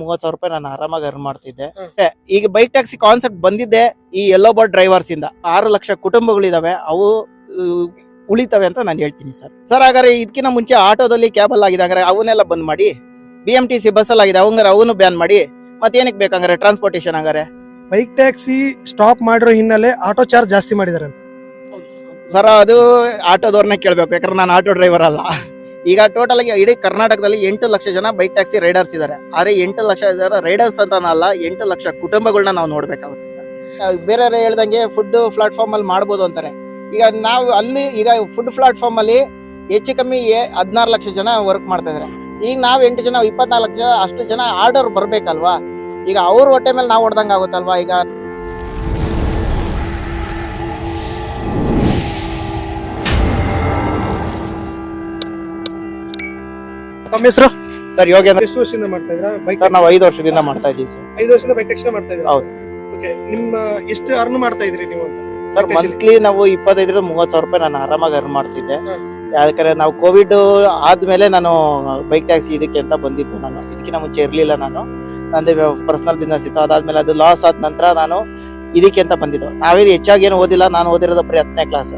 ಮೂವತ್ ಸಾವಿರ ರೂಪಾಯಿ ನಾನು ಆರಾಮಾಗಿ ಅರ್ನ್ ಮಾಡ್ತಿದ್ದೆ. ಈಗ ಬೈಕ್ ಟ್ಯಾಕ್ಸಿ ಕಾನ್ಸೆಪ್ಟ್ ಬಂದಿದ್ದೆ ಈ ಎಲ್ಲೋ ಬರ್ಡ್ ಡ್ರೈವರ್ಸ್ ಇಂದ. ಆರು ಲಕ್ಷ ಕುಟುಂಬಗಳಿದಾವೆ ಅವು ಉಳಿತವೆ ಅಂತ ನಾನು ಹೇಳ್ತೀನಿ ಸರ್. ಸರ್ ಹಾಗಾದ್ರೆ ಇದಕ್ಕಿಂತ ಮುಂಚೆ ಆಟೋದಲ್ಲಿ ಕ್ಯಾಬಲ್ ಆಗಿದೆ ಹಾಗಾದ್ರೆ ಅವನ್ನೆಲ್ಲ ಬಂದ್ ಮಾಡಿ B M T C bus ಆಗಿದೆ ಅವಂಗಾರೆ ಅವನು ಬ್ಯಾನ್ ಮಾಡಿ ಮತ್ತೇನಕ್ಕೆ ಬೇಕಂಗಾರೆ ಟ್ರಾನ್ಸ್ಪೋರ್ಟೇಷನ್ ಹಂಗಾರೆ ಬೈಕ್ ಟ್ಯಾಕ್ಸಿ ಸ್ಟಾಪ್ ಮಾಡಿರೋ ಹಿನ್ನೆಲೆ ಆಟೋ ಚಾರ್ಜ್ ಜಾಸ್ತಿ ಮಾಡಿದಾರೆ ಸರ್ ಅದು ಆಟೋದವ್ರನ್ನೇ ಕೇಳ್ಬೇಕು ಯಾಕಂದ್ರೆ ನಾನು ಆಟೋ ಡ್ರೈವರ್ ಅಲ್ಲ. ಈಗ ಟೋಟಲ್ ಆಗಿ ಇಡೀ ಕರ್ನಾಟಕದಲ್ಲಿ ಎಂಟು ಲಕ್ಷ ಜನ ಬೈಕ್ ಟ್ಯಾಕ್ಸಿ ರೈಡರ್ಸ್ ಇದ್ದಾರೆ ಆದ್ರೆ ಎಂಟು ಲಕ್ಷ ಜನ ರೈಡರ್ಸ್ ಅಂತ ಅಲ್ಲ, ಎಂಟು ಲಕ್ಷ ಕುಟುಂಬಗಳನ್ನ ನಾವು ನೋಡ್ಬೇಕಾಗುತ್ತೆ ಸರ್. ಬೇರೆ ಹೇಳ್ದಂಗೆ ಫುಡ್ ಪ್ಲಾಟ್ಫಾರ್ಮ್ ಅಲ್ಲಿ ಮಾಡ್ಬೋದು ಅಂತಾರೆ. ಈಗ ನಾವು ಅಲ್ಲಿ ಈಗ ಫುಡ್ ಪ್ಲಾಟ್ಫಾರ್ಮ್ ಅಲ್ಲಿ ಹೆಚ್ಚು ಕಮ್ಮಿ ಹದಿನಾರು ಲಕ್ಷ ಜನ ವರ್ಕ್ ಮಾಡ್ತಾ ಇದಾರೆ. ಈಗ ನಾವು ಎಂಟು ಜನ, ಇಪ್ಪತ್ನಾಲ್ಕು ಜನ ಅಷ್ಟು ಜನ ಆರ್ಡರ್ ಬರ್ಬೇಕಲ್ವಾ? ಈಗ ಅವ್ರ ಹೊಟ್ಟೆ ಮೇಲೆ ನಾವು ಹೊಡೆದಂಗೆ ಆಗುತ್ತಲ್ವಾ? ಈಗ ತಮ್ಮ ಹೆಸರು? ಸರ್ ಯೋಗೇಂದ್ರ ಎಷ್ಟು ವರ್ಷದಿಂದ ಮಾಡ್ತಾ ಇದ್ರ ಬೈಕ್ ಸರ್ ನಾವು ಐದು ವರ್ಷದಿಂದ ಮಾಡ್ತಾ ಇದ್ದೀವಿ ಸರ್. ಐದು ವರ್ಷದಿಂದ ಬೈಕ್ ಟ್ಯಾಕ್ಸಿ ಮಾಡ್ತಾ ಇದ್ರ ಹೌದು. ಓಕೆ ನಿಮ್ಮ ಎಷ್ಟು ಅರ್ನ್ ಮಾಡ್ತಾ ಇದ್ರಿ ನೀವು ಅಂತ? ಸರ್ ಮಂತ್ಲಿ ನಾವು ಇಪ್ಪತ್ತೈದರಿಂದ ಮೂವತ್ತು ಸಾವಿರ ರೂಪಾಯಿ ನಾನು ಆರಾಮಾಗಿ ಅರ್ನ್ ಮಾಡ್ತಿದ್ದೆ. ಯಾಕಂದ್ರೆ ನಾವು ಕೋವಿಡ್ ಆದ್ಮೇಲೆ ನಾನು ಬೈಕ್ ಟ್ಯಾಕ್ಸಿ ಇದಕ್ಕೆ ಅಂತ ಬಂದಿದ್ದು ನಾನು. ಇದಕ್ಕಿಂತ ಮುಂಚೆ ಇರ್ಲಿಲ್ಲ ನಾನು. ನಂದು ಪರ್ಸನಲ್ ಬಿಸ್ನೆಸ್ ಇತ್ತು. ಅದಾದ್ಮೇಲೆ ಅದು ಲಾಸ್ ಆದ ನಂತರ ನಾನು ಇದಕ್ಕೆ ಅಂತ ಬಂದಿದ್ದು. ನಾವೇನು ಹೆಚ್ಚಾಗಿ ಏನು ಓದಿಲ್ಲ ನಾನು ಓದಿರೋದು ಬರೀ ಹತ್ತನೇ ಕ್ಲಾಸ್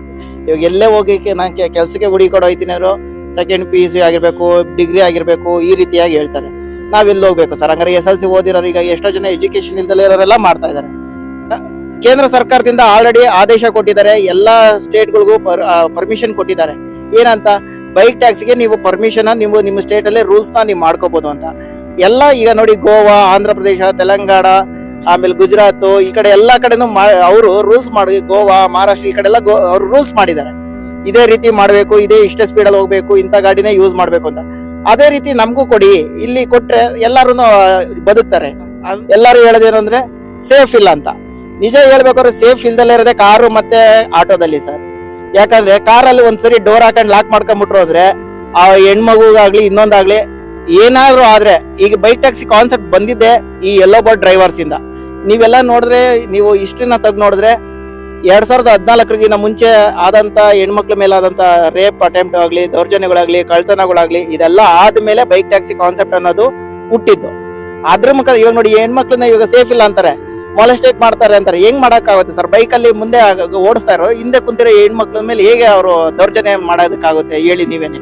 ಇವಾಗ ಎಲ್ಲೇ ಹೋಗಿ ನಾನು ಕೆಲಸಕ್ಕೆ ಗುಡಿ ಕೊಡೋ ಅವರು. ಸೆಕೆಂಡ್ ಪಿ ಯು ಸಿ ಆಗಿರಬೇಕು ಡಿಗ್ರಿ ಆಗಿರಬೇಕು, ಈ ರೀತಿಯಾಗಿ ಹೇಳ್ತಾರೆ. ನಾವೆಲ್ಲಿ ಹೋಗ್ಬೇಕು ಸರ್ ಹಂಗಾರೆ ಎಸ್ ಎಲ್ ಸಿ ಓದಿರೋರು ಈಗ ಎಷ್ಟೋ ಜನ ಎಜುಕೇಶನ್ ಇಲ್ದಲೇ ಇರೋರೆಲ್ಲ ಮಾಡ್ತಾ ಇದ್ದಾರೆ. ಕೇಂದ್ರ ಸರ್ಕಾರದಿಂದ ಆಲ್ರೆಡಿ ಆದೇಶ ಕೊಟ್ಟಿದ್ದಾರೆ. ಎಲ್ಲಾ ಸ್ಟೇಟ್ಗಳಿಗೂ ಪರ್ಮಿಷನ್ ಕೊಟ್ಟಿದ್ದಾರೆ. ಏನಂತ? ಬೈಕ್ ಟ್ಯಾಕ್ಸಿಗೆ ನೀವು ಪರ್ಮಿಷನ್ ನೀವು ನಿಮ್ಮ ಸ್ಟೇಟ್ ಅಲ್ಲೇ ರೂಲ್ಸ್ನ ನೀವು ಮಾಡ್ಕೋಬಹುದು ಅಂತ. ಎಲ್ಲ ಈಗ ನೋಡಿ ಗೋವಾ, ಆಂಧ್ರ ಪ್ರದೇಶ, ತೆಲಂಗಾಣ, ಆಮೇಲೆ ಗುಜರಾತ್, ಈ ಕಡೆ ಎಲ್ಲಾ ಕಡೆನೂ ಅವರು ರೂಲ್ಸ್ ಮಾಡಿ, ಗೋವಾ, ಮಹಾರಾಷ್ಟ್ರ ಈ ಕಡೆ ಎಲ್ಲ ಅವರು ರೂಲ್ಸ್ ಮಾಡಿದ್ದಾರೆ. ಇದೇ ರೀತಿ ಮಾಡಬೇಕು, ಇದೇ ಇಷ್ಟೇ ಸ್ಪೀಡ್ ಅಲ್ಲಿ ಹೋಗ್ಬೇಕು, ಇಂಥ ಗಾಡಿನೇ ಯೂಸ್ ಮಾಡಬೇಕು ಅಂತ. ಅದೇ ರೀತಿ ನಮಗೂ ಕೊಡಿ. ಇಲ್ಲಿ ಕೊಟ್ರೆ ಎಲ್ಲರೂ ಬದುಕ್ತಾರೆ. ಎಲ್ಲರೂ ಹೇಳೋದೇನು ಅಂದರೆ ಸೇಫ್ ಇಲ್ಲ ಅಂತ. ನಿಜ ಹೇಳ್ಬೇಕಾದ್ರೆ ಸೇಫ್ ಇಲ್ದಲ್ಲೇ ಇರೋದೇ ಕಾರು ಮತ್ತೆ ಆಟೋದಲ್ಲಿ ಸರ್. ಯಾಕಂದ್ರೆ ಕಾರಲ್ಲಿ ಒಂದ್ಸರಿ ಡೋರ್ ಹಾಕೊಂಡು ಲಾಕ್ ಮಾಡ್ಕೊಂಡ್ಬಿಟ್ರು ಹೋದ್ರೆ ಆ ಹೆಣ್ಮಗುಗಾಗ್ಲಿ, ಇನ್ನೊಂದಾಗ್ಲಿ, ಏನಾದರೂ ಆದ್ರೆ, ಈಗ ಬೈಕ್ ಟ್ಯಾಕ್ಸಿ ಕಾನ್ಸೆಪ್ಟ್ ಬಂದಿದ್ದೆ ಈ ಎಲ್ಲೋ ಬೋರ್ಡ್ ಡ್ರೈವರ್ಸ್ ಇಂದ. ನೀವೆಲ್ಲ ನೋಡಿದ್ರೆ, ನೀವು ಹಿಸ್ಟ್ರಿನ ತೆಗ್ದು ನೋಡಿದ್ರೆ ಎರಡ್ ಸಾವಿರದ ಹದಿನಾಲ್ಕರಿಗಿನ ಮುಂಚೆ ಆದಂತ ಹೆಣ್ಮಕ್ಳ ಮೇಲೆ ಆದಂತ ರೇಪ್ ಅಟೆಂಪ್ಟ್ ಆಗ್ಲಿ, ದೌರ್ಜನ್ಯಗಳಾಗ್ಲಿ ಕಳ್ತನಗಳಾಗ್ಲಿ ಇದೆಲ್ಲ ಆದ್ಮೇಲೆ ಬೈಕ್ ಟ್ಯಾಕ್ಸಿ ಕಾನ್ಸೆಪ್ಟ್ ಅನ್ನೋದು ಹುಟ್ಟಿದ್ದು. ಅದ್ರ ಮುಖ ಇವಾಗ ನೋಡಿ ಹೆಣ್ಮಕ್ಳನ್ನ ಇವಾಗ ಸೇಫ್ ಇಲ್ಲ ಅಂತಾರೆ. ಮೊಲೆಸ್ಟೇಟ್ ಮಾಡ್ತಾರೆ ಅಂತಾರೆ. ಹೆಂಗ್ ಮಾಡೋಕ್ಕಾಗುತ್ತೆ ಸರ್ ಬೈಕ್ ಅಲ್ಲಿ ಮುಂದೆ ಓಡಿಸ್ತಾ ಹಿಂದೆ ಕುಂತಿರೋ ಹೆಣ್ಮಕ್ಳ ಮೇಲೆ ಹೇಗೆ ಅವರು ದೌರ್ಜನ್ಯ ಮಾಡೋದಕ್ಕಾಗುತ್ತೆ ಹೇಳಿ ನೀವೇನೆ.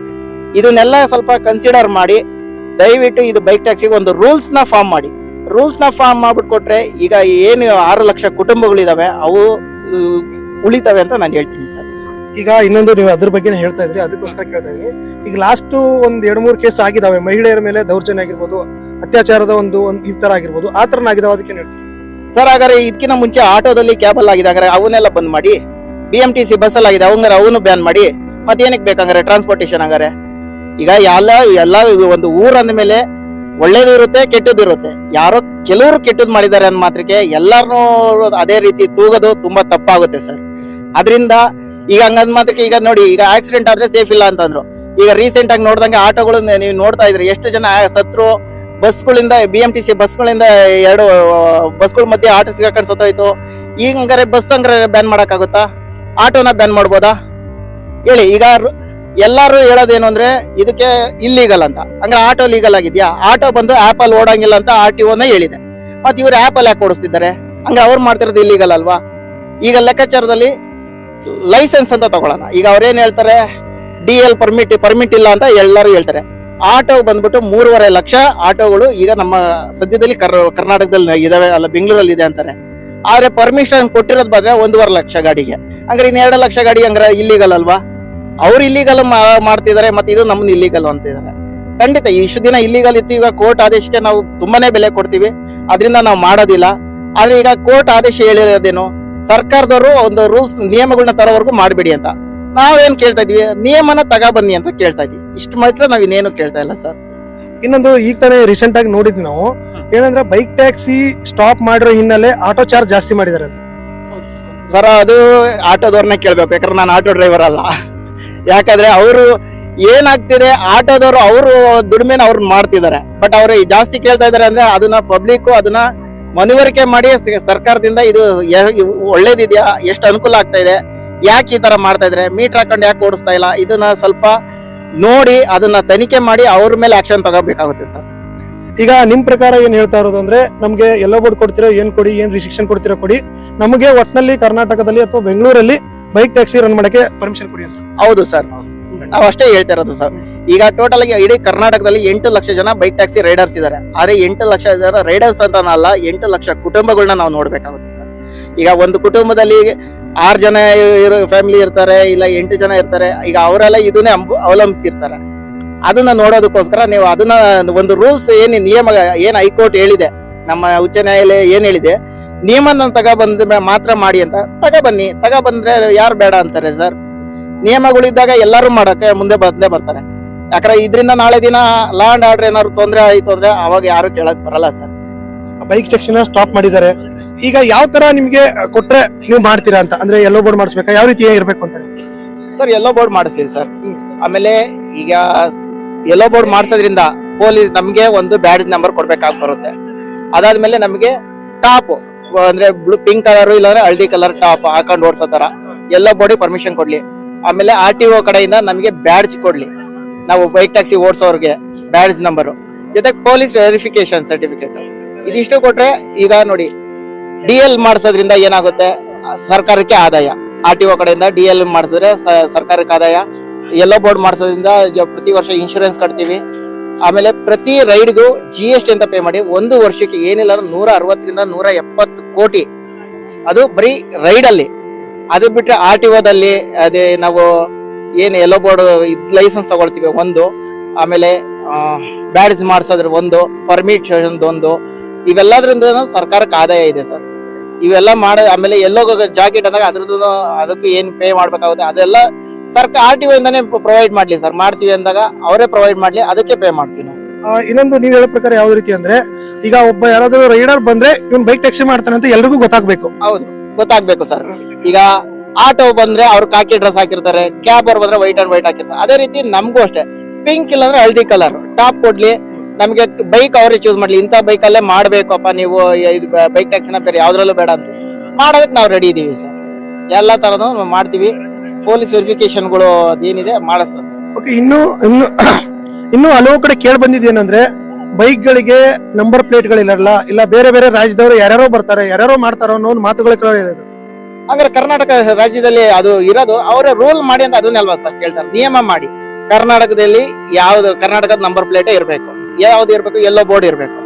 ಇದನ್ನೆಲ್ಲ ಸ್ವಲ್ಪ ಕನ್ಸಿಡರ್ ಮಾಡಿ, ದಯವಿಟ್ಟು ಇದು ಬೈಕ್ ಟ್ಯಾಕ್ಸಿಗೆ ಒಂದು ರೂಲ್ಸ್ನ ಫಾರ್ಮ್ ಮಾಡಿ. ರೂಲ್ಸ್ನ ಫಾರ್ಮ್ ಮಾಡ್ಬಿಟ್ಟು ಕೊಟ್ರೆ ಈಗ ಏನು ಆರು ಲಕ್ಷ ಕುಟುಂಬಗಳಿದಾವೆ, ಅವು ಉಳಿತವೆ ಅಂತ ನಾನು ಹೇಳ್ತೀನಿ ಸರ್. ಈಗ ಇನ್ನೊಂದು ನೀವು ಅದ್ರ ಬಗ್ಗೆ ಹೇಳ್ತಾ ಇದ್ರಿ ಅದಕ್ಕೋಸ್ಕರ ಕೇಳ್ತಾ ಇದ್ರಿ. ಈಗ ಲಾಸ್ಟ್ ಒಂದ್ ಎರಡ್ ಮೂರು ಕೇಸ್ ಆಗಿದಾವೆ ಮಹಿಳೆಯರ ಮೇಲೆ ದೌರ್ಜನ್ಯ ಆಗಿರ್ಬೋದು ಅತ್ಯಾಚಾರದ ಒಂದು ಒಂದು ಈ ತರ ಆಗಿರ್ಬೋದು ಆ ತರ ಆಗಿದಾವೆ ಅದಕ್ಕೆ ಸರ್ ಹಾಗಾದ್ರೆ ಇದಕ್ಕಿಂತ ಮುಂಚೆ ಆಟೋದಲ್ಲಿ ಕ್ಯಾಬಲ್ ಆಗಿದೆ ಹಾಗಾದ್ರೆ ಅವನ್ನೆಲ್ಲ ಬಂದ್ ಮಾಡಿ B M T C bus ಅಲ್ಲಿ ಆಗಿದೆ ಅವಂಗಾರೆ ಅವನು ಬ್ಯಾನ್ ಮಾಡಿ ಮತ್ತೇನಕ್ಕೆ ಬೇಕಂಗಾರೆ ಟ್ರಾನ್ಸ್ಪೋರ್ಟೇಷನ್ ಹಂಗಾರೆ? ಈಗ ಎಲ್ಲ ಎಲ್ಲ ಒಂದು ಊರಂದ ಮೇಲೆ ಒಳ್ಳೇದು ಇರುತ್ತೆ, ಕೆಟ್ಟದ್ದು ಇರುತ್ತೆ. ಯಾರೋ ಕೆಲವರು ಕೆಟ್ಟದ್ದು ಮಾಡಿದ್ದಾರೆ ಅಂದ ಮಾತ್ರಕ್ಕೆ ಎಲ್ಲಾರು ಅದೇ ರೀತಿ ತೂಗೋದು ತುಂಬಾ ತಪ್ಪಾಗುತ್ತೆ ಸರ್. ಅದರಿಂದ ಈಗ ಹಂಗಂದ್ ಮಾತ್ರಕ್ಕೆ ಈಗ ನೋಡಿ, ಈಗ ಆಕ್ಸಿಡೆಂಟ್ ಆದ್ರೆ ಸೇಫ್ ಇಲ್ಲ ಅಂತಂದ್ರು. ಈಗ ರೀಸೆಂಟ್ ಆಗಿ ನೋಡ್ದಂಗೆ ಆಟೋಗಳು ನೀವು ನೋಡ್ತಾ ಇದ್ರಿ, ಎಷ್ಟು ಜನ ಸತ್ರು ಬಸ್ಗಳಿಂದ ಬಿ ಎಂ ಟಿ ಸಿ ಬಸ್ಗಳಿಂದ ಎರಡು, ಬಸ್ಗಳ ಮಧ್ಯೆ ಆಟೋ ಸಿಗಾಕೊಂಡು ಸತ್ತೋಯ್ತು. ಈಗ ಹಂಗಾರೆ ಬಸ್ ಹಂಗಾರೆ ಬ್ಯಾನ್ ಮಾಡೋಕ್ಕಾಗುತ್ತಾ? ಆಟೋನ ಬ್ಯಾನ್ ಮಾಡ್ಬೋದಾ? ಹೇಳಿ, ಈಗ ಎಲ್ಲಾರು ಹೇಳೋದೇನು ಅಂದ್ರೆ ಇದಕ್ಕೆ ಇಲ್ಲೀಗಲ್ ಅಂತ. ಅಂದ್ರೆ ಆಟೋ ಲೀಗಲ್ ಆಗಿದ್ಯಾ? ಆಟೋ ಬಂದು ಆಪಲ್ ಓಡಂಗಿಲ್ಲ ಅಂತ ಆರ್ ಟಿ ಹೇಳಿದೆ. ಮತ್ತೆ ಇವ್ರು ಆಪಲ್ ಯಾಕೆ ಕೊಡಿಸ್ತಿದ್ದಾರೆ ಹಂಗ ಅವ್ರು ಮಾಡ್ತಿರೋದು ಇಲ್ಲೀಗಲ್ ಅಲ್ವಾ? ಈಗ ಲೆಕ್ಕಾಚಾರದಲ್ಲಿ ಲೈಸೆನ್ಸ್ ಅಂತ ತಗೊಳ್ಳೋಣ. ಈಗ ಅವ್ರೇನ್ ಹೇಳ್ತಾರೆ? ಡಿ ಎಲ್ ಪರ್ಮಿಟ್ ಪರ್ಮಿಟ್ ಇಲ್ಲ ಅಂತ ಎಲ್ಲರೂ ಹೇಳ್ತಾರೆ. ಆಟೋ ಬಂದ್ಬಿಟ್ಟು ಮೂರುವರೆ ಲಕ್ಷ ಆಟೋಗಳು ಈಗ ನಮ್ಮ ಸದ್ಯದಲ್ಲಿ ಕರ್ ಕರ್ನಾಟಕದಲ್ಲಿ ಇದಾವೆ. ಅಲ್ಲ, ಬೆಂಗಳೂರಲ್ಲಿ ಇದೆ ಅಂತಾರೆ. ಆದ್ರೆ ಪರ್ಮಿಷನ್ ಕೊಟ್ಟಿರೋದು ಬಂದ್ರೆ ಒಂದೂವರೆ ಲಕ್ಷ ಗಾಡಿಗೆ. ಹಂಗಾರೆ ಇನ್ನೆರಡು ಲಕ್ಷ ಗಾಡಿ ಹಂಗಾರೆ ಇಲ್ಲಿಗಲ್ ಅಲ್ವಾ? ಅವ್ರು ಇಲ್ಲಿಗಲ್ ಮಾಡ್ತಿದ್ದಾರೆ ಮತ್ತೆ ಇದು ನಮ್ಮನ್ನ ಇಲ್ಲಿಗಲ್ ಅಂತಿದ್ದಾರೆ. ಖಂಡಿತ ಇಷ್ಟು ದಿನ ಇಲ್ಲಿಗಲ್ ಇತ್ತು ಈಗ ಕೋರ್ಟ್ ಆದೇಶಕ್ಕೆ ನಾವು ತುಂಬಾನೇ ಬೆಲೆ ಕೊಡ್ತೀವಿ. ಅದರಿಂದ ನಾವು ಮಾಡೋದಿಲ್ಲ. ಆದ್ರೆ ಈಗ ಕೋರ್ಟ್ ಆದೇಶ ಹೇಳಿರೋದೇನು ಸರ್ಕಾರದವರು ಒಂದು ರೂಲ್ಸ್ ನಿಯಮಗಳನ್ನ ತರೋವರೆಗೂ ಮಾಡಬೇಡಿ ಅಂತ. ನಾವೇನ್ ಕೇಳ್ತಾ ಇದೀವಿ ನಿಯಮನ ತಗಬನ್ನಿ ಅಂತ ಕೇಳ್ತಾ ಇದೀವಿ ಇಷ್ಟು ಮಾತ್ರ ನಾವ್ ಇನ್ನೇನು ಕೇಳ್ತಾ ಇಲ್ಲ ಸರ್. ಇನ್ನೊಂದು ಈಗ ತಾನೇ ರೀಸೆಂಟ್ ಆಗಿ ನೋಡಿದ್ವಿ ನಾವು. ಏನಂದ್ರೆ ಬೈಕ್ ಟ್ಯಾಕ್ಸಿ ಸ್ಟಾಪ್ ಮಾಡಿರೋ ಹಿನ್ನೆಲೆ ಆಟೋ ಚಾರ್ಜ್ ಜಾಸ್ತಿ ಮಾಡಿದಾರೆ ಸರ್ ಅದು ಆಟೋದವ್ರನ್ನೇ ಕೇಳ್ಬೇಕು. ಯಾಕಂದ್ರೆ ನಾನು ಆಟೋ ಡ್ರೈವರ್ ಅಲ್ಲ. ಯಾಕಂದ್ರೆ ಅವರು ಏನಾಗ್ತಿದೆ ಆಟೋದವರು ಅವರು ದುಡಿಮೆನ ಅವ್ರು ಮಾಡ್ತಿದ್ದಾರೆ. ಬಟ್ ಅವ್ರು ಜಾಸ್ತಿ ಕೇಳ್ತಾ ಇದಾರೆ ಅಂದ್ರೆ ಅದನ್ನ ಪಬ್ಲಿಕ್ ಅದನ್ನ ಮನವರಿಕೆ ಮಾಡಿ ಸರ್ಕಾರದಿಂದ ಇದು ಒಳ್ಳೇದಿದೆಯಾ ಒಳ್ಳೇದಿದ್ಯಾ? ಎಷ್ಟು ಅನುಕೂಲ ಆಗ್ತಾ ಇದೆ? ಯಾಕೆ ಈ ತರ ಮಾಡ್ತಾ ಇದ್ರೆ ಮೀಟರ್ ಹಾಕೊಂಡು ಯಾಕೆ ಓಡಿಸ್ತಾ ಇಲ್ಲ? ಇದನ್ನ ಸ್ವಲ್ಪ ನೋಡಿ ಅದನ್ನ ತನಿಖೆ ಮಾಡಿ ಅವ್ರ ಮೇಲೆ ಆಕ್ಷನ್ ತಗೋಬೇಕಾಗುತ್ತೆ ಸರ್. ಈಗ ನಿಮ್ ಪ್ರಕಾರ ಏನ್ ಹೇಳ್ತಾ ಇರೋದು ಅಂದ್ರೆ ನಮ್ಗೆ ಎಲ್ಲೋ ಬೋರ್ಡ್ ಕೊಡ್ತಿರೋ ಏನ್ ಕೊಡಿ ಏನ್ ರಿಸ್ಟ್ರಿಕ್ಷನ್ ಕೊಡ್ತಿರೋ ಕೊಡಿ. ನಮಗೆ ಒಟ್ನಲ್ಲಿ ಕರ್ನಾಟಕದಲ್ಲಿ ಅಥವಾ ಬೆಂಗಳೂರಲ್ಲಿ ಬೈಕ್ ಟ್ಯಾಕ್ಸಿ ರನ್ ಮಾಡಕ್ಕೆ ಪರ್ಮಿಷನ್ ಕೊಡಿ ಅಂತ. ಹೌದು ಸರ್. ನಾವು ಅಷ್ಟೇ ಹೇಳ್ತಾ ಇರೋದು ಸರ್. ಈಗ ಟೋಟಲ್ ಆಗಿ ಇಡೀ ಕರ್ನಾಟಕದಲ್ಲಿ ಎಂಟು ಲಕ್ಷ ಜನ ಬೈಕ್ ಟ್ಯಾಕ್ಸಿ ರೈಡರ್ಸ್ ಇದಾರೆ. ಆದ್ರೆ ಎಂಟು ಲಕ್ಷ ಜನ ರೈಡರ್ಸ್ ಅಂತ ಅಲ್ಲ ಎಂಟು ಲಕ್ಷ ಕುಟುಂಬಗಳನ್ನ ನಾವು ನೋಡ್ಬೇಕಾಗುತ್ತೆ ಸರ್. ಈಗ ಒಂದು ಕುಟುಂಬದಲ್ಲಿ ಆರು ಜನ ಇರೋ ಫ್ಯಾಮಿಲಿ ಇರ್ತಾರೆ, ಇಲ್ಲ ಎಂಟು ಜನ ಇರ್ತಾರೆ, ಈಗ ಅವರೆಲ್ಲ ಇದನ್ನೇ ಅವಲಂಬಿಸಿರ್ತಾರೆ. ಅದನ್ನ ನೋಡೋದಕ್ಕೋಸ್ಕರ ನೀವು ಅದನ್ನ ಒಂದು ರೂಲ್ಸ್ ಏನು ನಿಯಮ ಏನು ಹೈಕೋರ್ಟ್ ಹೇಳಿದೆ, ನಮ್ಮ ಉಚ್ಚ ನ್ಯಾಯಾಲಯ ಏನ್ ಹೇಳಿದೆ ನಿಯಮನ ತಗೊಬಂದ ಮಾತ್ರ ಮಾಡಿ ಅಂತ ತಗೊಬನ್ನಿ ತಗೊಬಂದ್ರೆ ಯಾರು ಬೇಡ ಅಂತಾರೆ ಸರ್ ನಿಯಮಗಳಿದ್ದಾಗ ಎಲ್ಲರೂ ಮಾಡಕ್ಕೆ ಮುಂದೆ ಬಂದೇ ಬರ್ತಾರೆ. ಯಾಕಂದ್ರೆ ಇದರಿಂದ ನಾಳೆ ದಿನ ಲ್ಯಾಂಡ್ ಆರ್ಡರ್ ಏನಾದ್ರು ತೊಂದರೆ ಆಯ್ತು ಅಂದ್ರೆ ಅವಾಗ ಯಾರು ಕೇಳಕ್ ಬರಲ್ಲ ಸರ್ ಬೈಕ್ ಸೆಕ್ಷನ್ ಸ್ಟಾಪ್ ಮಾಡಿದ್ದಾರೆ. ಈಗ ಯಾವ ತರ ನಿಮ್ಗೆ ಕೊಟ್ರೆ ನೀವು ಮಾಡ್ತೀರಾ ಅಂತ? ಅಂದ್ರೆ ಎಲ್ಲೋ ಬೋರ್ಡ್ ಮಾಡಿಸ್ಬೇಕಾ? ಯಾವ ರೀತಿ ಇರ್ಬೇಕು ಅಂತಾರೆ ಸರ್ ಎಲ್ಲೋ ಬೋರ್ಡ್ ಮಾಡಿಸ್ತೀವಿ ಸರ್. ಆಮೇಲೆ ಈಗ ಎಲ್ಲೋ ಬೋರ್ಡ್ ಮಾಡಿಸೋದ್ರಿಂದ ಪೊಲೀಸ್ ನಮ್ಗೆ ಒಂದು ಬ್ಯಾಡ್ ನಂಬರ್ ಕೊಡ್ಬೇಕಾಗಿ ಬರುತ್ತೆ. ಅದಾದ್ಮೇಲೆ ನಮಗೆ ಟಾಪ್. ಅಂದ್ರೆ ಬ್ಲೂ ಪಿಂಕ್ ಕಲರ್ ಇಲ್ಲಾಂದ್ರೆ ಹಳದಿ ಕಲರ್ ಟಾಪ್ ಹಾಕೊಂಡು ಓಡಿಸೋ ತರ. ಎಲ್ಲ ಬಾಡಿ ಪರ್ಮಿಷನ್ ಕೊಡ್ಲಿ. ಆಮೇಲೆ ಆರ್ ಟಿ ಒ ಕಡೆಯಿಂದ ನಮಗೆ ಬ್ಯಾಡ್ಜ್ ಕೊಡ್ಲಿ. ನಾವು ಬೈಕ್ ಟ್ಯಾಕ್ಸಿ ಓಡಿಸೋರ್ಗೆ ಬ್ಯಾಡ್ಜ್ ನಂಬರ್ ಜೊತೆಗೆ ಪೊಲೀಸ್ ವೆರಿಫಿಕೇಶನ್ ಸರ್ಟಿಫಿಕೇಟ್ ಇದಿಷ್ಟು ಕೊಟ್ರೆ ಈಗ ನೋಡಿ ಡಿ ಎಲ್ ಮಾಡಿಸೋದ್ರಿಂದ ಏನಾಗುತ್ತೆ? ಸರ್ಕಾರಕ್ಕೆ ಆದಾಯ. ಆರ್ ಟಿ ಒ ಕಡೆಯಿಂದ ಡಿ ಎಲ್ ಮಾಡಿಸಿದ್ರೆ ಸರ್ಕಾರಕ್ಕೆ ಆದಾಯ. ಎಲ್ಲೋ ಬೋರ್ಡ್ ಮಾಡಿಸೋದ್ರಿಂದ ಪ್ರತಿ ವರ್ಷ ಇನ್ಶೂರೆನ್ಸ್ ಕಟ್ತೀವಿ. ಆಮೇಲೆ ಪ್ರತಿ ರೈಡ್ಗೂ ಜಿ ಎಸ್ ಟಿ ಅಂತ ಪೇ ಮಾಡಿ ಒಂದು ವರ್ಷಕ್ಕೆ ಏನಿಲ್ಲ ನೂರ ಅರವತ್ತರಿಂದ ನೂರ ಎಪ್ಪತ್ತು ಕೋಟಿ. ಅದು ಬರೀ ರೈಡ್ ಅಲ್ಲಿ ಅದು ಬಿಟ್ರೆ ಆರ್ ಟಿ ಒದಲ್ಲಿ ಅದೇ ನಾವು ಏನು ಎಲ್ಲೋ ಬೋರ್ಡ್ ಲೈಸೆನ್ಸ್ ತಗೊಳ್ತೀವಿ ಒಂದು, ಆಮೇಲೆ ಬ್ಯಾಡ್ಜ್ ಮಾಡಿಸೋದ್ರ ಒಂದು ಪರ್ಮಿಟ್ ಒಂದು ಇವೆಲ್ಲದ್ರಿಂದ ಸರ್ಕಾರಕ್ಕೆ ಆದಾಯ ಇದೆ ಸರ್. ಇವೆಲ್ಲ ಮಾಡ, ಆಮೇಲೆ ಎಲ್ಲೋ ಜಾಕೆಟ್ ಅಂದಾಗ ಅದ್ರದ್ದು ಅದಕ್ಕೂ ಏನು ಪೇ ಮಾಡ್ಬೇಕಾಗುತ್ತೆ, ಅದೆಲ್ಲ ಸರ್ಕಾರ ಆರ್ ಟಿ ಇಂದಾನೆ ಪ್ರೊವೈಡ್ ಮಾಡ್ಲಿ ಸರ್ ಮಾಡ್ತೀವಿ ಅಂದಾಗ ಅವರೇ ಪ್ರೊವೈಡ್ ಮಾಡ್ಲಿ ಅದಕ್ಕೆ ಪೇ ಮಾಡ್ತೀವಿ ನಾವು. ಆ, ಇನ್ನೊಂದು ನೀವ್ ಹೇಳೋ ಪ್ರಕಾರ ಯಾವ ರೀತಿ ಅಂದ್ರೆ ಈಗ ಒಬ್ಬ ಯಾರಾದ್ರೂ ರೈಡರ್ ಬಂದ್ರೆ ಇವ್ನ್ ಬೈಕ್ ಟ್ಯಾಕ್ಸಿ ಮಾಡ್ತಾನೆ ಅಂತ ಎಲ್ರಿಗೂ ಗೊತ್ತಾಗ್ಬೇಕು. ಹೌದು ಗೊತ್ತಾಗ್ಬೇಕು ಸರ್ ಈಗ ಆಟೋ ಬಂದ್ರೆ ಅವ್ರು ಕಾಕಿ ಡ್ರೆಸ್ ಹಾಕಿರ್ತಾರೆ ಕ್ಯಾಬ್ ಅವ್ರು ಬಂದ್ರೆ ವೈಟ್ ಅಂಡ್ ವೈಟ್ ಹಾಕಿರ್ತಾರೆ. ಅದೇ ರೀತಿ ನಮಗೂ ಅಷ್ಟೇ. ಪಿಂಕ್ ಇಲ್ಲ ಅಂದ್ರೆ ಹಳದಿ ಕಲರ್ ಟಾಪ್ ಕೊಡ್ಲಿ ನಮಗೆ ಬೈಕ್ ಅವರೇ ಚೂಸ್ ಮಾಡ್ಲಿ. ಇಂಥ ಬೈಕಲ್ಲೇ ಅಲ್ಲೇ ಮಾಡ್ಬೇಕಪ್ಪ ನೀವು ಬೈಕ್ ಟ್ಯಾಕ್ಸಿನ ಬೇರೆ ಯಾವ್ದ್ರಲ್ಲೂ ಬೇಡ ಅಂತ ಮಾಡೋದಕ್ಕೆ ನಾವು ರೆಡಿ ಇದೀವಿ ಸರ್ ಎಲ್ಲಾ ತರನು ನಾವು ಮಾಡ್ತೀವಿ. ಪೊಲೀಸ್ ವೆರಿಫಿಕೇಶನ್ಗಳು ಅದೇನಿದೆ ಮಾಡಿಸ್ತದೆ ಓಕೆ ಇನ್ನು ಇನ್ನು ಇನ್ನು ಹಲವು ಕಡೆ ಕೇಳಿ ಬಂದಿದ್ದೇನಂದ್ರೆ ಬೈಕ್ ಗಳಿಗೆ ನಂಬರ್ ಪ್ಲೇಟ್ಗಳಿರಲ್ಲ ಇಲ್ಲ ಬೇರೆ ಬೇರೆ ರಾಜ್ಯದವರು ಯಾರ್ಯಾರೋ ಬರ್ತಾರೆ ಯಾರ್ಯಾರೋ ಮಾಡ್ತಾರೋ ಅನ್ನೋ ಒಂದು ಮಾತುಗಳು ಕೇಳಿದೆ ಹಂಗಾರೆ ಕರ್ನಾಟಕ ರಾಜ್ಯದಲ್ಲಿ ಅದು ಇರೋದು ಅವರ ರೂಲ್ ಮಾಡಿ ಅಂತ ಅದನ್ನೇ ಅಲ್ವಾ ಸರ್ ಕೇಳ್ತಾರೆ? ನಿಯಮ ಮಾಡಿ. ಕರ್ನಾಟಕದಲ್ಲಿ ಯಾವ್ದು ಕರ್ನಾಟಕದ ನಂಬರ್ ಪ್ಲೇಟ್ ಇರಬೇಕು. ಯಾವ್ದು ಇರಬೇಕು? ಎಲ್ಲೋ ಬೋರ್ಡ್ ಇರಬೇಕು.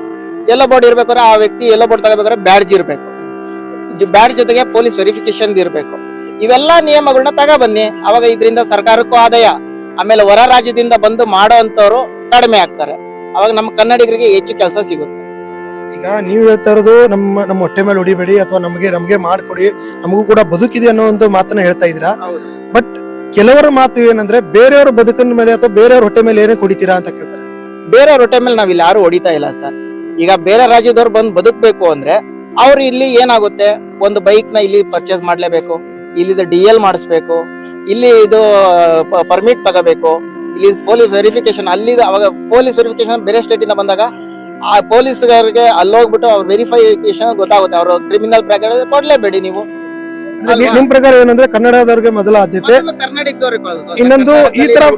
ಎಲ್ಲೋ ಬೋರ್ಡ್ ಇರ್ಬೇಕಾದ್ರೆ ಆ ವ್ಯಕ್ತಿ ಎಲ್ಲೋ ಬೋರ್ಡ್ ತಗೋಬೇಕಾದ್ರೆ ಬ್ಯಾಡ್ಜ್ ಇರಬೇಕು. ಬ್ಯಾಡ್ಜ್ ಜೊತೆಗೆ ಪೊಲೀಸ್ ವೆರಿಫಿಕೇಶನ್ ಇರಬೇಕು. ಇವೆಲ್ಲ ನಿಯಮಗಳನ್ನ ತಗೊಬನ್ನಿ ಅವಾಗ ಇದರಿಂದ ಸರ್ಕಾರಕ್ಕೂ ಆದಾಯ. ಆಮೇಲೆ ಹೊರ ರಾಜ್ಯದಿಂದ ಬಂದು ಮಾಡೋ ಅಂತವ್ರು ಕಡಿಮೆ ಆಗ್ತಾರೆ. ಅವಾಗ ನಮ್ಮ ಕನ್ನಡಿಗರಿಗೆ ಹೆಚ್ಚು ಕೆಲಸ ಸಿಗುತ್ತೆ. ಈಗ ನೀವು ಹೇಳ್ತಾ ಇರೋದು ನಮ್ಮ ನಮ್ಮ ಹೊಟ್ಟೆ ಮೇಲೆ ಹೊಡಿಬೇಡಿ ಅಥವಾ ನಮಗೆ ನಮಗೆ ಮಾಡ್ಕೊಡಿ. ನಮಗೂ ಕೂಡ ಬದುಕಿದೆ ಅನ್ನೋ ಒಂದು ಮಾತನ್ನ ಹೇಳ್ತಾ ಇದ್ದೀರಾ? ಬಟ್ ಕೆಲವರ ಮಾತು ಏನಂದ್ರೆ ಬೇರೆಯವರ ಬದುಕಿನ ಮೇಲೆ ಅಥವಾ ಬೇರೆಯವ್ರ ಹೊಟ್ಟೆ ಮೇಲೆ ಏನೇ ಕುಡಿತೀರಾ ಅಂತ ಕೇಳ್ತಾರೆ. ಬೇರೆಯವ್ರ ಹೊಟ್ಟೆ ಮೇಲೆ ನಾವ್ ಇಲ್ಲಿ ಯಾರು ಹೊಡಿತಾ ಇಲ್ಲ ಸರ್. ಈಗ ಬೇರೆ ರಾಜ್ಯದವ್ರು ಬಂದು ಬದುಕಬೇಕು ಅಂದ್ರೆ ಅವ್ರು ಇಲ್ಲಿ ಏನಾಗುತ್ತೆ? ಒಂದು ಬೈಕ್ನ ಇಲ್ಲಿ ಪರ್ಚೇಸ್ ಮಾಡ್ಲೇಬೇಕು. ಇಲ್ಲಿದ ಡಿ ಎಲ್ ಮಾಡಿಸ್ಬೇಕು ಇಲ್ಲಿ ಇದು ಪರ್ಮಿಟ್ ತಗೋಬೇಕು ಇಲ್ಲಿ ಪೊಲೀಸ್ ವೆರಿಫಿಕೇಶನ್ ಅಲ್ಲಿ ಅವಾಗ ಪೊಲೀಸ್ ವೆರಿಫಿಕೇಶನ್ ಬೇರೆ ಸ್ಟೇಟ್ ಇಂದ ಬಂದಾಗ ಆ ಪೊಲೀಸ್ಗಾರಿಗೆ ಅಲ್ಲಿ ಹೋಗ್ಬಿಟ್ಟು ಅವ್ರ ವೆರಿಫಿಕೇಶನ್ ಗೊತ್ತಾಗುತ್ತೆ ಅವರು ಕ್ರಿಮಿನಲ್ ಪ್ರಕಾರ ಕೊಡ್ಲೇಬೇಡಿ ನೀವು. ನಿಮ್ ಪ್ರಕಾರ ಏನಂದ್ರೆ ಕನ್ನಡದವ್ರಿಗೆ ಮೊದಲ ಆದ್ಯತೆ. ಇನ್ನೊಂದು ಈ ತರ-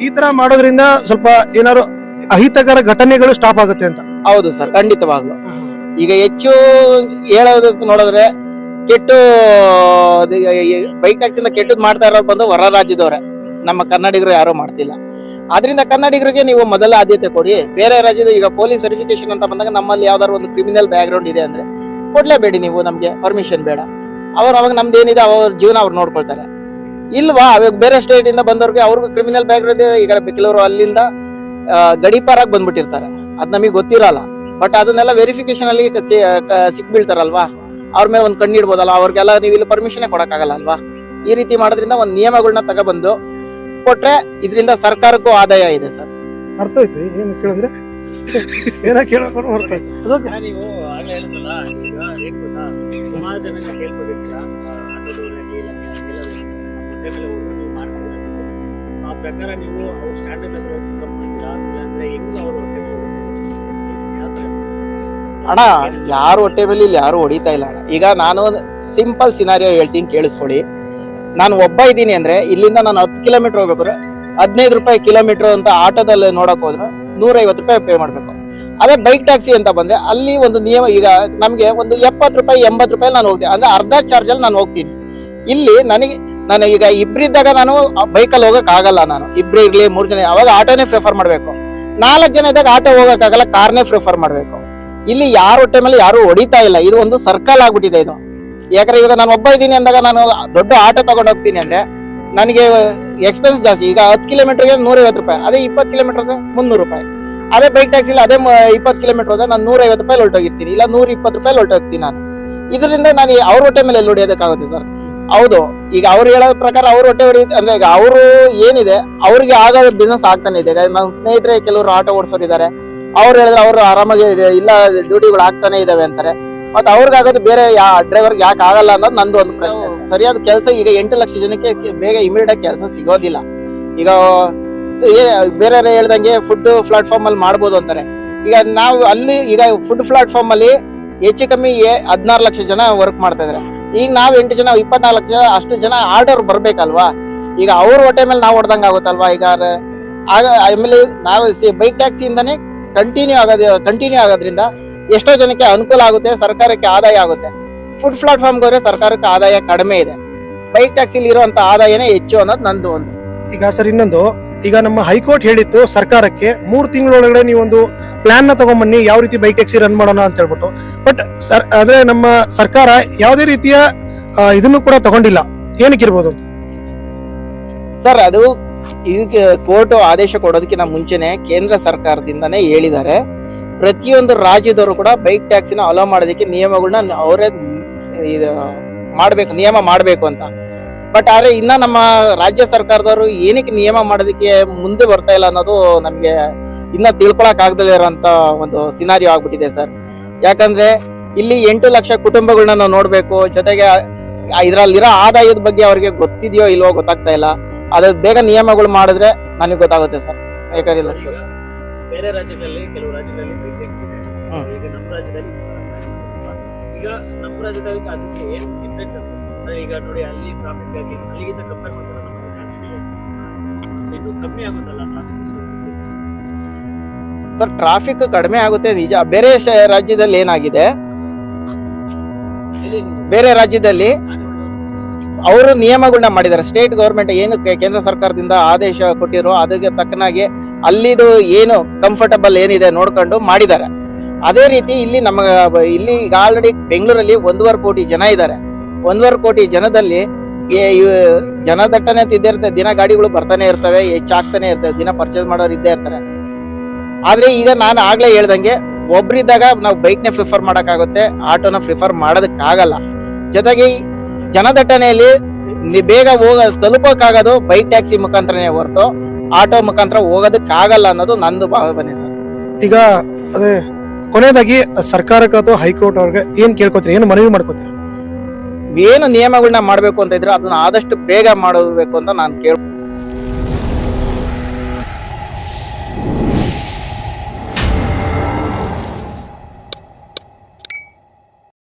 ಈ ತರ ಮಾಡೋದ್ರಿಂದ ಸ್ವಲ್ಪ ಏನಾದ್ರು ಅಹಿತಕರ ಘಟನೆಗಳು ಸ್ಟಾಪ್ ಆಗುತ್ತೆ ಅಂತ. ಹೌದು ಸರ್ ಖಂಡಿತವಾಗ್ಲು. ಈಗ ಹೆಚ್ಚು ಹೇಳೋದಕ್ಕೆ ನೋಡಿದ್ರೆ ಕೆಟ್ಟು ಬೈಕ್ ಟ್ಯಾಕ್ಸಿಂದ ಕೆಟ್ಟದ್ ಮಾಡ್ತಾ ಇರೋರು ಬಂದು ಹೊರ ರಾಜ್ಯದವ್ರೆ. ನಮ್ಮ ಕನ್ನಡಿಗರು ಯಾರು ಮಾಡ್ತಿಲ್ಲ. ಆದ್ರಿಂದ ಕನ್ನಡಿಗರಿಗೆ ನೀವು ಮೊದಲ ಆದ್ಯತೆ ಕೊಡಿ. ಬೇರೆ ರಾಜ್ಯದ ಈಗ ಪೊಲೀಸ್ ವೆರಿಫಿಕೇಶನ್ ಅಂತ ಬಂದಾಗ ನಮ್ಮಲ್ಲಿ ಯಾವ್ದಾದ್ರು ಒಂದು ಕ್ರಿಮಿನಲ್ ಬ್ಯಾಕ್ ಗ್ರೌಂಡ್ ಇದೆ ಅಂದ್ರೆ ಕೊಡ್ಲೇಬೇಡಿ ನೀವು ನಮ್ಗೆ ಪರ್ಮಿಷನ್ ಬೇಡ. ಅವ್ರು ಅವಾಗ ನಮ್ದು ಏನಿದೆ ಅವ್ರ ಜೀವನ ಅವ್ರು ನೋಡ್ಕೊಳ್ತಾರೆ. ಇಲ್ವಾ? ಅವಾಗ ಬೇರೆ ಸ್ಟೇಟ್ ಇಂದ ಬಂದವ್ರಿಗೆ ಅವ್ರಿಗೂ ಕ್ರಿಮಿನಲ್ ಬ್ಯಾಕ್ ಗ್ರೌಂಡ್ ಇದೆ. ಈಗ ಕೆಲವರು ಅಲ್ಲಿಂದ ಗಡಿಪಾರಾಗಿ ಬಂದ್ಬಿಟ್ಟಿರ್ತಾರೆ. ಅದ್ ನಮಗೆ ಗೊತ್ತಿರಲ್ಲ. ಬಟ್ ಅದನ್ನೆಲ್ಲ ವೆರಿಫಿಕೇಶನ್ ಅಲ್ಲಿ ಸಿಕ್ಬೀಳ್ತಾರಲ್ವಾ ಅವ್ರ ಮೇಲೆ ಒಂದು ಕಣ್ಣು ಇಡ್ಬೋದಲ್ಲ ಅವ್ರಿಗೆಲ್ಲ ನೀವು ಇಲ್ಲಿ ಪರ್ಮಿಷನ್ ಕೊಡಕ್ಕಾಗಲ್ಲ ಅಲ್ವಾ? ಈ ರೀತಿ ಮಾಡೋದ್ರಿಂದ ಒಂದು ನಿಯಮಗಳನ್ನ ತಗೊಬಂದು ಕೊಟ್ರೆ ಇದರಿಂದ ಸರ್ಕಾರಕ್ಕೂ ಆದಾಯ ಇದೆ ಸರ್. ಅರ್ಥ ಆಯ್ತು ಏನು ಕೇಳಿದ್ರೆ? ಏನ ಕೇಳೋಕೆ ಅರ್ಥ ಆಯ್ತು ಅದು okay. ಅಣ್ಣ, ನೀವು ಆಗ್ಲೇ ಹೇಳಿದ್ರಲ್ಲ ಈಗ ಏನ್ ಗೊತ್ತಾ? ಸುಮಾರು ಜನ ಕೇಳ್ಕೊಂಡಿರ್ತೀರ ಆಟೋದವರಲ್ಲಿ ಇಲ್ಲ ಕೆಲವರು ಮೇಲೆ ಹೋದ್ರು ನೀವು ಮಾಡ್ತೀರಾ? So, ಆ ಪ್ರಕಾರ ನೀವು ಅವ್ರ ಸ್ಟ್ಯಾಂಡರ್ಡ್ ಹತ್ರ ಹೋಗಿ pick up ಮಾಡ್ತೀರಾ ಇಲ್ಲಾಂದ್ರೆ ಹೆಂಗ್ ಅವ್ರ ಅಣ್ಣ, ಯಾರು ಹೊಟ್ಟೆ ಮೇಲೆ ಇಲ್ಲಿ ಯಾರು ಹೊಡಿತಾ ಇಲ್ಲ ಅಣ್ಣ. ಈಗ ನಾನು ಸಿಂಪಲ್ ಸಿನಾರಿಯೋ ಹೇಳ್ತೀನಿ, ಕೇಳಿಸ್ಕೊಡಿ. ನಾನು ಒಬ್ಬ ಇದ್ದೀನಿ ಅಂದ್ರೆ ಇಲ್ಲಿಂದ ನಾನು ಹತ್ತು ಕಿಲೋಮೀಟರ್ ಹೋಗ್ಬೇಕಾದ್ರೆ ಹದಿನೈದು ರೂಪಾಯಿ ಕಿಲೋಮೀಟರ್ ಅಂತ ಆಟೋದಲ್ಲಿ ನೋಡಕ್ ಹೋದ್ರೆ ನೂರೈವತ್ತು ರೂಪಾಯಿ ಪೇ ಮಾಡ್ಬೇಕು. ಅದೇ ಬೈಕ್ ಟ್ಯಾಕ್ಸಿ ಅಂತ ಬಂದ್ರೆ ಅಲ್ಲಿ ಒಂದು ನಿಯಮ, ಈಗ ನಮಗೆ ಒಂದು ಎಪ್ಪತ್ತು ರೂಪಾಯಿ, ಎಂಬತ್ತು ರೂಪಾಯಿ ನಾನು ಹೋಗ್ತೀನಿ. ಅಂದ್ರೆ ಅರ್ಧ ಚಾರ್ಜ್ ಅಲ್ಲಿ ನಾನು ಹೋಗ್ತೀನಿ. ಇಲ್ಲಿ ನನಗೆ ನಾನು ಈಗ ಇಬ್ರಿದ್ದಾಗ ನಾನು ಬೈಕಲ್ಲಿ ಹೋಗಕ್ ಆಗಲ್ಲ ನಾನು. ಇಬ್ರು ಇರ್ಲಿ, ಮೂರು ಜನ, ಅವಾಗ ಆಟೋನೇ ಪ್ರಿಫರ್ ಮಾಡಬೇಕು. ನಾಲ್ಕು ಜನ ಇದ್ದಾಗ ಆಟೋ ಹೋಗಕ್ಕಾಗಲ್ಲ ಕಾರ್ನೇ ಪ್ರಿಫರ್ ಮಾಡ್ಬೇಕು. ಇಲ್ಲಿ ಯಾರ ಹೊಟ್ಟೆ ಮೇಲೆ ಯಾರು ಹೊಡಿತಾ ಇಲ್ಲ. ಇದು ಒಂದು ಸರ್ಕಲ್ ಆಗ್ಬಿಟ್ಟಿದೆ ಇದು. ಯಾಕಂದ್ರೆ ಇವಾಗ ನಾನು ಒಬ್ಬ ಇದ್ದೀನಿ ಅಂದಾಗ ನಾನು ದೊಡ್ಡ ಆಟೋ ತಗೊಂಡು ಹೋಗ್ತೀನಿ ಅಂದ್ರೆ ನನಗೆ ಎಕ್ಸ್ಪೆನ್ಸ್ ಜಾಸ್ತಿ. ಈಗ ಹತ್ತು ಕಿಲೋಮೀಟರ್ಗೆ ನೂರೈವತ್ತು ರೂಪಾಯಿ. ಅದೇ ಇಪ್ಪತ್ತು ಕಿಲೋಮೀಟರ್ಗೆ ಮುನ್ನೂರು ರೂಪಾಯಿ. ಅದೇ ಬೈಕ್ ಟ್ಯಾಕ್ಸಿಲಿ ಅದೇ ಇಪ್ಪತ್ತು ಕಿಲೋಮೀಟರ್ ಹೋದ್ರೆ ನಾನು ನೂರೈವತ್ತು ರೂಪಾಯಿ ಹೊರಟೋಗಿರ್ತೀನಿ ಇಲ್ಲ ನೂರ ಇಪ್ಪತ್ತು ರೂಪಾಯಿ ಹೊರಟೋಗ್ತೀನಿ ನಾನು. ಇದರಿಂದ ನಾನು ಅವ್ರ ಹೊಟ್ಟೆ ಮೇಲೆ ಎಲ್ಲಿ ಹೊಡಿಯೋದಕ್ಕಾಗುತ್ತೆ ಸರ್? ಹೌದು. ಈಗ ಅವ್ರು ಹೇಳೋ ಪ್ರಕಾರ ಅವ್ರ ಹೊಟ್ಟೆ ಹೊಡೆಯುತ್ತೆ. ಅಂದ್ರೆ ಈಗ ಅವರು ಏನಿದೆ, ಅವ್ರಿಗೆ ಆಗೋ ಬಿಸ್ನೆಸ್ ಆಗ್ತಾನೆ ಇದೆ. ನನ್ನ ಸ್ನೇಹಿತರೆ ಕೆಲವರು ಆಟೋ ಓಡಿಸೋರಿದ್ದಾರೆ. ಅವ್ರು ಹೇಳಿದ್ರೆ ಅವರು ಆರಾಮಾಗಿ ಇಲ್ಲ ಡ್ಯೂಟಿಗಳು ಆಗ್ತಾನೆ ಇದಾವೆ ಅಂತಾರೆ. ಮತ್ತೆ ಅವ್ರಿಗಾಗೋದು ಬೇರೆ ಯಾ ಡ್ರೈವರ್ಗೆ ಯಾಕೆ ಆಗಲ್ಲ ಅನ್ನೋದು ನಂದು ಒಂದು ಪ್ರಶ್ನೆ. ಸರಿಯಾದ ಕೆಲಸ ಈಗ ಎಂಟು ಲಕ್ಷ ಜನಕ್ಕೆ ಬೇಗ ಇಮಿಡಿಯೇಟ್ ಕೆಲಸ ಸಿಗೋದಿಲ್ಲ. ಈಗ ಬೇರೆ ಹೇಳ್ದಂಗೆ ಫುಡ್ ಪ್ಲಾಟ್ಫಾರ್ಮ್ ಅಲ್ಲಿ ಮಾಡ್ಬೋದು ಅಂತಾರೆ. ಈಗ ನಾವು ಅಲ್ಲಿ ಈಗ ಫುಡ್ ಪ್ಲಾಟ್ಫಾರ್ಮ್ ಅಲ್ಲಿ ಹೆಚ್ಚು ಕಮ್ಮಿ ಹದಿನಾರು ಲಕ್ಷ ಜನ ವರ್ಕ್ ಮಾಡ್ತಾ ಇದಾರೆ. ಈಗ ನಾವು ಎಂಟು ಜನ ಇಪ್ಪತ್ನಾಲ್ಕು ಜನ ಅಷ್ಟು ಜನ ಆರ್ಡರ್ ಬರ್ಬೇಕಲ್ವಾ? ಈಗ ಅವ್ರ ಹೊಟ್ಟೆ ಮೇಲೆ ನಾವು ಹೊಡೆದಂಗೆ ಆಗುತ್ತಲ್ವಾ? ಈಗ ಆಗ ಆಮೇಲೆ ನಾವು ಬೈಕ್ ಟ್ಯಾಕ್ಸಿಯಿಂದಾನೇ ಕಂಟಿನ್ಯೂ ಆಗೋದು ಕಂಟಿನ್ಯೂ ಆಗೋದ್ರಿಂದ ಎಷ್ಟೋ ಜನಕ್ಕೆ ಅನುಕೂಲ ಆಗುತ್ತೆ ಸರ್ಕಾರಕ್ಕೆ ಆದಾಯ ಆಗುತ್ತೆ. ಫುಡ್ ಪ್ಲಾಟ್ಫಾರ್ಮ್ ಹೋದ್ರೆ ಸರ್ಕಾರಕ್ಕೆ ಆದಾಯ ಕಡಿಮೆ ಇದೆ. ಬೈಕ್ ಟ್ಯಾಕ್ಸಿಲಿ ಇರುವಂತ ಆದಾಯನೇ ಹೆಚ್ಚು ಅನ್ನೋದು ನಂದು ಒಂದು. ಈಗ ಸರ್ ಇನ್ನೊಂದು ಈಗ ನಮ್ಮ ಹೈಕೋರ್ಟ್ ಹೇಳಿತ್ತು ಸರ್ಕಾರಕ್ಕೆ ಮೂರು ತಿಂಗಳೊಳಗಡೆ ನೀವೊಂದು ಪ್ಲಾನ್ನ ತಗೊಂಬನ್ನಿ ಯಾವ ರೀತಿ ಬೈಕ್ ಟ್ಯಾಕ್ಸಿ ರನ್ ಮಾಡೋಣ ಅಂತ ಹೇಳ್ಬಿಟ್ಟು. ಬಟ್ ಸರ್ ಆದ್ರೆ ನಮ್ಮ ಸರ್ಕಾರ ಯಾವುದೇ ರೀತಿಯ ಇದನ್ನು ಕೂಡ ತಗೊಂಡಿಲ್ಲ. ಏನಕ್ಕೆ ಇರ್ಬೋದು ಸರ್ ಅದು ಇದಕ್ಕೆ ಕೋರ್ಟ್ ಆದೇಶ ಕೊಡೋದಕ್ಕಿಂತ ಮುಂಚೆನೆ ಕೇಂದ್ರ ಸರ್ಕಾರದಿಂದನೇ ಹೇಳಿದ್ದಾರೆ. ಪ್ರತಿಯೊಂದು ರಾಜ್ಯದವರು ಕೂಡ ಬೈಕ್ ಟ್ಯಾಕ್ಸಿನ ಅಲೋ ಮಾಡೋದಕ್ಕೆ ನಿಯಮಗಳನ್ನ ಅವರೇ ಇದು ಮಾಡ್ಬೇಕು, ನಿಯಮ ಮಾಡಬೇಕು ಅಂತ. ಬಟ್ ಆದರೆ ಇನ್ನ ನಮ್ಮ ರಾಜ್ಯ ಸರ್ಕಾರದವರು ಏನಕ್ಕೆ ನಿಯಮ ಮಾಡೋದಕ್ಕೆ ಮುಂದೆ ಬರ್ತಾ ಇಲ್ಲ ಅನ್ನೋದು ನಮಗೆ ಇನ್ನ ತಿಳ್ಕೊಳಕ್ ಇರೋಂತ ಒಂದು ಸಿನಾರಿಯೋ ಆಗ್ಬಿಟ್ಟಿದೆ ಸರ್. ಯಾಕಂದ್ರೆ ಇಲ್ಲಿ ಎಂಟು ಲಕ್ಷ ಕುಟುಂಬಗಳನ್ನ ನಾವು ನೋಡ್ಬೇಕು. ಜೊತೆಗೆ ಇದರಲ್ಲಿರೋ ಆದಾಯದ ಬಗ್ಗೆ ಅವ್ರಿಗೆ ಗೊತ್ತಿದೆಯೋ ಇಲ್ವೋ ಗೊತ್ತಾಗ್ತಾ ಇಲ್ಲ. ಅದ್ರ ಬೇಗ ನಿಯಮಗಳು ಮಾಡಿದ್ರೆ ನನಗೆ ಗೊತ್ತಾಗುತ್ತೆ ಸರ್. ಬೇಕಾಗಿಲ್ಲ. ಬೇರೆ ರಾಜ್ಯಗಳಲ್ಲಿ ಕೆಲವು ರಾಜ್ಯಗಳಲ್ಲಿ ಬೈಕ್ ಇದೆ. ಈಗ ನಮ್ಮ ರಾಜ್ಯದಲ್ಲಿ ಈಗ ನಮ್ಮ ರಾಜ್ಯದಲ್ಲಿ ಅದಕ್ಕೆ ಏನ್ ಡಿಫ್ರೆನ್ಸ್ ಅಂದ್ರೆ ಈಗ ನೋಡಿ ಅಲ್ಲಿ ಟ್ರಾಫಿಕ್ ಆಗಲಿ ಅಲ್ಲಿಗಿಂತ ಕಂಪೇರ್ ಮಾಡಿದ್ರೆ ನಮ್ಗೆ ಜಾಸ್ತಿ So ಇನ್ನೂ ಕಮ್ಮಿ ಆಗುತ್ತಲ್ಲ ಟ್ರಾಫಿಕ್ ಸರ್ ಟ್ರಾಫಿಕ್ ಕಡಿಮೆ ಆಗುತ್ತೆ ನಿಜ. ಬೇರೆ ರಾಜ್ಯದಲ್ಲಿ ಏನಾಗಿದೆ? ಬೇರೆ ರಾಜ್ಯದಲ್ಲಿ ಅವರು ನಿಯಮಗಳನ್ನ ಮಾಡಿದ್ದಾರೆ. ಸ್ಟೇಟ್ ಗೌರ್ಮೆಂಟ್ ಏನು ಕೇಂದ್ರ ಸರ್ಕಾರದಿಂದ ಆದೇಶ ಕೊಟ್ಟಿರೋ ಅದಕ್ಕೆ ತಕ್ಕನಾಗಿ ಅಲ್ಲಿದು ಏನು ಕಂಫರ್ಟಬಲ್ ಏನಿದೆ ನೋಡ್ಕೊಂಡು ಮಾಡಿದ್ದಾರೆ. ಅದೇ ರೀತಿ ಇಲ್ಲಿ ನಮ್ಮ, ಇಲ್ಲಿ ಈಗ ಆಲ್ರೆಡಿ ಬೆಂಗಳೂರಲ್ಲಿ ಒಂದೂವರೆ ಕೋಟಿ ಜನ ಇದ್ದಾರೆ. ಒಂದೂವರೆ ಕೋಟಿ ಜನದಲ್ಲಿ ಜನದಟ್ಟಣೆ ಇರ್ತದೆ ದಿನ ಗಾಡಿಗಳು ಬರ್ತಾನೆ ಇರ್ತವೆ, ಹೆಚ್ಚಾಗ್ತಾನೆ ಇರ್ತವೆ, ದಿನ ಪರ್ಚೇಸ್ ಮಾಡೋರು ಇದ್ದೇ ಇರ್ತಾರೆ. ಆದ್ರೆ ಈಗ ನಾನು ಆಗ್ಲೇ ಹೇಳ್ದಂಗೆ ಒಬ್ರಿದ್ದಾಗ ನಾವು ಬೈಕ್ನೇ ಪ್ರಿಫರ್ ಮಾಡೋಕ್ಕಾಗುತ್ತೆ ಆಟೋನ ಪ್ರಿಫರ್ ಮಾಡೋದಕ್ಕಾಗಲ್ಲ. ಜೊತೆಗೆ ಜನದಟ್ಟಣೆಯಲ್ಲಿ ಬೇಗ ಹೋಗ ತಲುಪಕ್ಕಾಗೋದು ಬೈಕ್ ಟ್ಯಾಕ್ಸಿ ಮುಖಾಂತರನೇ ಹೊರತು ಆಟೋ ಮುಖಾಂತರ ಹೋಗೋದಕ್ಕಾಗಲ್ಲ ಅನ್ನೋದು ನಂದು ಭಾವನೆ ಸರ್. ಈಗ ಅದೇ ಕೊನೆಯದಾಗಿ ಸರ್ಕಾರಕ್ಕೆ ಅಥವಾ ಹೈಕೋರ್ಟ್ ಅವ್ರಿಗೆ ಏನ್ ಕೇಳ್ಕೊತೀರಿ? ಏನು ಮನವಿ ಮಾಡ್ಕೋತೀರಿ? ಏನು ನಿಯಮಗಳನ್ನ ಮಾಡಬೇಕು ಅಂತ ಇದ್ರೆ ಅದನ್ನ ಆದಷ್ಟು ಬೇಗ ಮಾಡಬೇಕು ಅಂತ ನಾನು ಕೇಳ